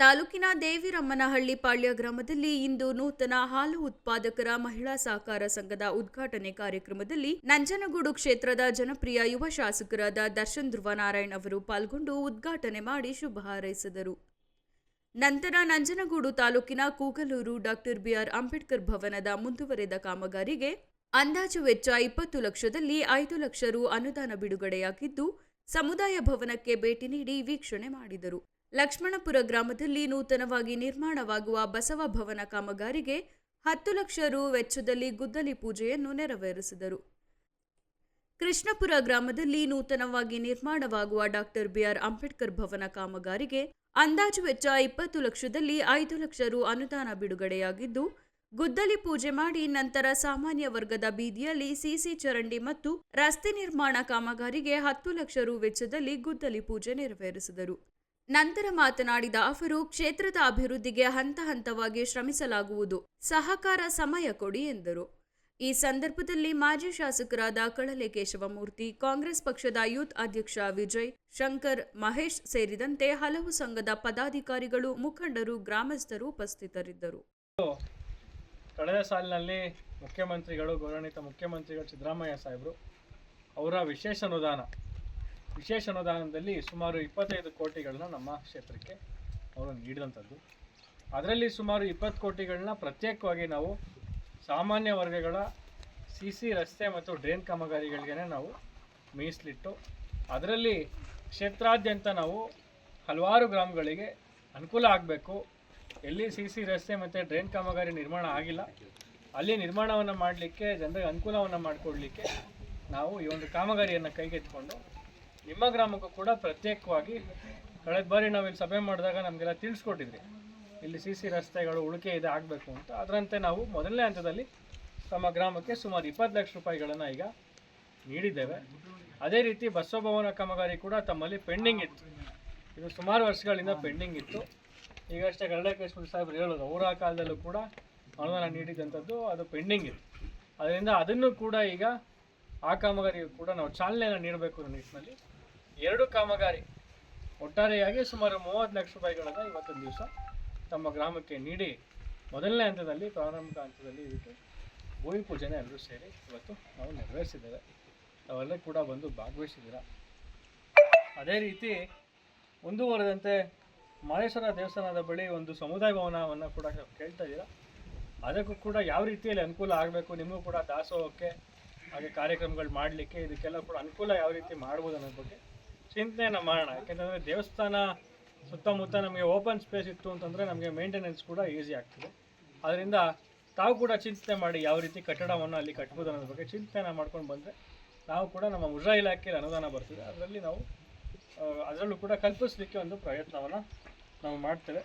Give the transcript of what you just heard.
ತಾಲೂಕಿನ ದೇವಿರಮ್ಮನಹಳ್ಳಿ ಪಾಳ್ಯ ಗ್ರಾಮದಲ್ಲಿ ಇಂದು ನೂತನ ಹಾಲು ಉತ್ಪಾದಕರ ಮಹಿಳಾ ಸಹಕಾರ ಸಂಘದ ಉದ್ಘಾಟನೆ ಕಾರ್ಯಕ್ರಮದಲ್ಲಿ ನಂಜನಗೂಡು ಕ್ಷೇತ್ರದ ಜನಪ್ರಿಯ ಯುವ ಶಾಸಕರಾದ ದರ್ಶನ್ ಧ್ರುವನಾರಾಯಣ್ ಅವರು ಪಾಲ್ಗೊಂಡು ಉದ್ಘಾಟನೆ ಮಾಡಿ ಶುಭ ಹಾರೈಸಿದರು. ನಂತರ ನಂಜನಗೂಡು ತಾಲೂಕಿನ ಕೂಗಲೂರು ಡಾಕ್ಟರ್ ಬಿಆರ್ ಅಂಬೇಡ್ಕರ್ ಭವನದ ಮುಂದುವರೆದ ಕಾಮಗಾರಿಗೆ ಅಂದಾಜು ವೆಚ್ಚ ಇಪ್ಪತ್ತು ಲಕ್ಷದಲ್ಲಿ ಐದು ಲಕ್ಷ ರು ಅನುದಾನ ಬಿಡುಗಡೆಯಾಗಿದ್ದು, ಸಮುದಾಯ ಭವನಕ್ಕೆ ಭೇಟಿ ನೀಡಿ ವೀಕ್ಷಣೆ ಮಾಡಿದರು. ಲಕ್ಷ್ಮಣಪುರ ಗ್ರಾಮದಲ್ಲಿ ನೂತನವಾಗಿ ನಿರ್ಮಾಣವಾಗುವ ಬಸವ ಭವನ ಕಾಮಗಾರಿಗೆ ಹತ್ತು ಲಕ್ಷ ರು ವೆಚ್ಚದಲ್ಲಿ ಗುದ್ದಲಿ ಪೂಜೆಯನ್ನು ನೆರವೇರಿಸಿದರು. ಕೃಷ್ಣಪುರ ಗ್ರಾಮದಲ್ಲಿ ನೂತನವಾಗಿ ನಿರ್ಮಾಣವಾಗುವ ಡಾಕ್ಟರ್ ಬಿಆರ್ ಅಂಬೇಡ್ಕರ್ ಭವನ ಕಾಮಗಾರಿಗೆ ಅಂದಾಜು ವೆಚ್ಚ ಇಪ್ಪತ್ತು ಲಕ್ಷದಲ್ಲಿ ಐದು ಲಕ್ಷ ರು ಅನುದಾನ ಬಿಡುಗಡೆಯಾಗಿದ್ದು, ಗುದ್ದಲಿ ಪೂಜೆ ಮಾಡಿ ನಂತರ ಸಾಮಾನ್ಯ ವರ್ಗದ ಬೀದಿಯಲ್ಲಿ ಸಿಸಿ ಚರಂಡಿ ಮತ್ತು ರಸ್ತೆ ನಿರ್ಮಾಣ ಕಾಮಗಾರಿಗೆ ಹತ್ತು ಲಕ್ಷ ರು ವೆಚ್ಚದಲ್ಲಿ ಗುದ್ದಲಿ ಪೂಜೆ ನೆರವೇರಿಸಿದರು. ನಂತರ ಮಾತನಾಡಿದ ಅವರು, ಕ್ಷೇತ್ರದ ಅಭಿವೃದ್ಧಿಗೆ ಹಂತ ಹಂತವಾಗಿ ಶ್ರಮಿಸಲಾಗುವುದು. ಸಹಕಾರ ಸಮಯ ಕೊಡಿ ಎಂದರು. ಈ ಸಂದರ್ಭದಲ್ಲಿ ಮಾಜಿ ಶಾಸಕರಾದ ಕಳಲೆ ಕೇಶವಮೂರ್ತಿ ಕಾಂಗ್ರೆಸ್ ಪಕ್ಷದ ಯೂತ್ ಅಧ್ಯಕ್ಷ ವಿಜಯ್ ಶಂಕರ್, ಮಹೇಶ್ ಸೇರಿದಂತೆ ಹಲವು ಸಂಘದ ಪದಾಧಿಕಾರಿಗಳು, ಮುಖಂಡರು, ಗ್ರಾಮಸ್ಥರು ಉಪಸ್ಥಿತರಿದ್ದರು. ಕಳೆದ ಸಾಲಿನಲ್ಲಿ ಮುಖ್ಯಮಂತ್ರಿಗಳು, ಗೌರವಾನ್ವಿತ ಮುಖ್ಯಮಂತ್ರಿಗಳು ಸಿದ್ದರಾಮಯ್ಯ ಸಾಹೇಬರು ಅವರ ವಿಶೇಷ ಅನುದಾನ ವಿಶೇಷ ಅನುದಾನದಲ್ಲಿ ಸುಮಾರು ಇಪ್ಪತ್ತೈದು ಕೋಟಿಗಳನ್ನ ನಮ್ಮ ಕ್ಷೇತ್ರಕ್ಕೆ ಅವರು ನೀಡಿದಂಥದ್ದು. ಅದರಲ್ಲಿ ಸುಮಾರು ಇಪ್ಪತ್ತು ಕೋಟಿಗಳನ್ನ ಪ್ರತ್ಯೇಕವಾಗಿ ನಾವು ಸಾಮಾನ್ಯ ವರ್ಗಗಳ ಸಿ ಸಿ ರಸ್ತೆ ಮತ್ತು ಡ್ರೈನ್ ಕಾಮಗಾರಿಗಳಿಗೇ ನಾವು ಮೀಸಲಿಟ್ಟು, ಅದರಲ್ಲಿ ಕ್ಷೇತ್ರಾದ್ಯಂತ ನಾವು ಹಲವಾರು ಗ್ರಾಮಗಳಿಗೆ ಅನುಕೂಲ ಆಗಬೇಕು. ಎಲ್ಲಿ ಸಿ ಸಿ ರಸ್ತೆ ಮತ್ತು ಡ್ರೈನ್ ಕಾಮಗಾರಿ ನಿರ್ಮಾಣ ಆಗಿಲ್ಲ, ಅಲ್ಲಿ ನಿರ್ಮಾಣವನ್ನು ಮಾಡಲಿಕ್ಕೆ, ಜನರಿಗೆ ಅನುಕೂಲವನ್ನು ಮಾಡಿಕೊಡ್ಲಿಕ್ಕೆ ನಾವು ಈ ಒಂದು ಕಾಮಗಾರಿಯನ್ನು ಕೈಗೆತ್ತಿಕೊಂಡು ನಿಮ್ಮ ಗ್ರಾಮಕ್ಕೂ ಕೂಡ ಪ್ರತ್ಯೇಕವಾಗಿ ಕಳೆದ ಬಾರಿ ನಾವು ಇಲ್ಲಿ ಸಭೆ ಮಾಡಿದಾಗ ನಮಗೆಲ್ಲ ತಿಳಿಸ್ಕೊಟ್ಟಿದ್ರಿ. ಇಲ್ಲಿ ಸಿ ಸಿ ರಸ್ತೆಗಳು ಉಳಿಕೆ ಇದೆ ಆಗಬೇಕು ಅಂತ. ಅದರಂತೆ ನಾವು ಮೊದಲನೇ ಹಂತದಲ್ಲಿ ತಮ್ಮ ಗ್ರಾಮಕ್ಕೆ ಸುಮಾರು ಇಪ್ಪತ್ತು ಲಕ್ಷ ರೂಪಾಯಿಗಳನ್ನು ಈಗ ನೀಡಿದ್ದೇವೆ. ಅದೇ ರೀತಿ ಬಸವಭವನ ಕಾಮಗಾರಿ ಕೂಡ ತಮ್ಮಲ್ಲಿ ಪೆಂಡಿಂಗ್ ಇತ್ತು. ಇದು ಸುಮಾರು ವರ್ಷಗಳಿಂದ ಪೆಂಡಿಂಗ್ ಇತ್ತು. ಈಗಷ್ಟೇ ಕರಡಕೇಶ್ವರ ಸಾಹೇಬ್ರು ಹೇಳೋದು ಅವರ ಕಾಲದಲ್ಲೂ ಕೂಡ ಅನುದಾನ ನೀಡಿದಂಥದ್ದು ಅದು ಪೆಂಡಿಂಗ್ ಇತ್ತು. ಅದರಿಂದ ಅದನ್ನು ಕೂಡ ಈಗ ಆ ಕಾಮಗಾರಿಗೂ ಕೂಡ ನಾವು ಚಾಲನೆಯನ್ನು ನೀಡಬೇಕು ಅನ್ನೋ ನಿಟ್ಟಿನಲ್ಲಿ ಎರಡು ಕಾಮಗಾರಿ ಒಟ್ಟಾರೆಯಾಗಿ ಸುಮಾರು ಮೂವತ್ತು ಲಕ್ಷ ರೂಪಾಯಿಗಳನ್ನು ಇವತ್ತೊಂದು ದಿವಸ ತಮ್ಮ ಗ್ರಾಮಕ್ಕೆ ನೀಡಿ ಮೊದಲನೇ ಹಂತದಲ್ಲಿ, ಪ್ರಾರಂಭಿಕ ಹಂತದಲ್ಲಿ ಇದಕ್ಕೆ ಭೂಮಿ ಪೂಜೆನ ಎಲ್ಲರೂ ಸೇರಿ ಇವತ್ತು ನಾವು ನೆರವೇರಿಸಿದ್ದೇವೆ. ತಾವೆಲ್ಲ ಕೂಡ ಬಂದು ಭಾಗವಹಿಸಿದ್ದೀರ? ಅದೇ ರೀತಿ ಮುಂದುವರೆದಂತೆ ಮಹೇಶ್ವರ ದೇವಸ್ಥಾನದ ಬಳಿ ಒಂದು ಸಮುದಾಯ ಭವನವನ್ನು ಕೂಡ ಕೇಳ್ತಾ ಇದ್ದೀರಾ? ಅದಕ್ಕೂ ಕೂಡ ಯಾವ ರೀತಿಯಲ್ಲಿ ಅನುಕೂಲ ಆಗಬೇಕು? ನಿಮಗೂ ಕೂಡ ದಾಸೋಹಕ್ಕೆ ಹಾಗೆ ಕಾರ್ಯಕ್ರಮಗಳು ಮಾಡಲಿಕ್ಕೆ ಇದಕ್ಕೆಲ್ಲ ಕೂಡ ಅನುಕೂಲ ಯಾವ ರೀತಿ ಮಾಡ್ಬೋದು ಅನ್ನೋದ್ರ ಬಗ್ಗೆ ಚಿಂತನೆಯನ್ನು ಮಾಡೋಣ. ಯಾಕೆಂತಂದರೆ ದೇವಸ್ಥಾನ ಸುತ್ತಮುತ್ತ ನಮಗೆ ಓಪನ್ ಸ್ಪೇಸ್ ಇತ್ತು ಅಂತಂದರೆ ನಮಗೆ ಮೇಂಟೆನೆನ್ಸ್ ಕೂಡ ಈಸಿ ಆಗ್ತದೆ. ಅದರಿಂದ ತಾವು ಕೂಡ ಚಿಂತನೆ ಮಾಡಿ ಯಾವ ರೀತಿ ಕಟ್ಟಡವನ್ನು ಅಲ್ಲಿ ಕಟ್ಬೋದು ಅನ್ನೋದ್ರ ಬಗ್ಗೆ ಚಿಂತನೆ ಮಾಡ್ಕೊಂಡು ಬಂದರೆ ನಾವು ಕೂಡ ನಮ್ಮ ಮುಜ್ರಾ ಇಲಾಖೆಯಲ್ಲಿ ಅನುದಾನ ಬರ್ತದೆ. ಅದರಲ್ಲಿ ನಾವು ಅದರಲ್ಲೂ ಕೂಡ ಕಲ್ಪಿಸಲಿಕ್ಕೆ ಒಂದು ಪ್ರಯತ್ನವನ್ನು ನಾವು ಮಾಡ್ತೇವೆ.